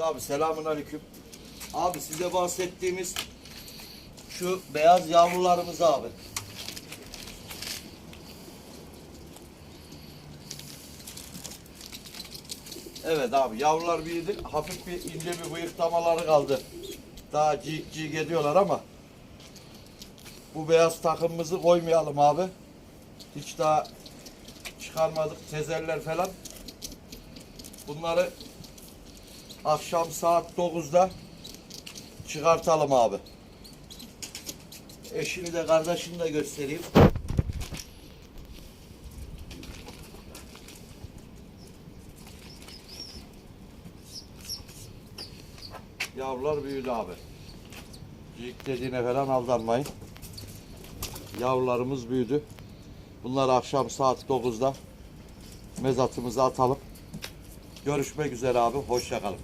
Abi selamun aleyküm. Abi size bahsettiğimiz şu beyaz yavrularımız abi. Evet abi yavrular büyüdü. Hafif bir ince bir bıyıklamaları kaldı. Daha cik cik ediyorlar ama bu beyaz takımımızı koymayalım abi. Hiç daha çıkarmadık tezeller falan. Bunları akşam saat 9'da çıkartalım abi. Eşini de kardeşini de göstereyim. Yavrular büyüdü abi. Cik dediğine falan aldanmayın. Yavrularımız büyüdü. Bunları akşam saat 9'da mezatımıza atalım. Görüşmek üzere abi. Hoşça kalın.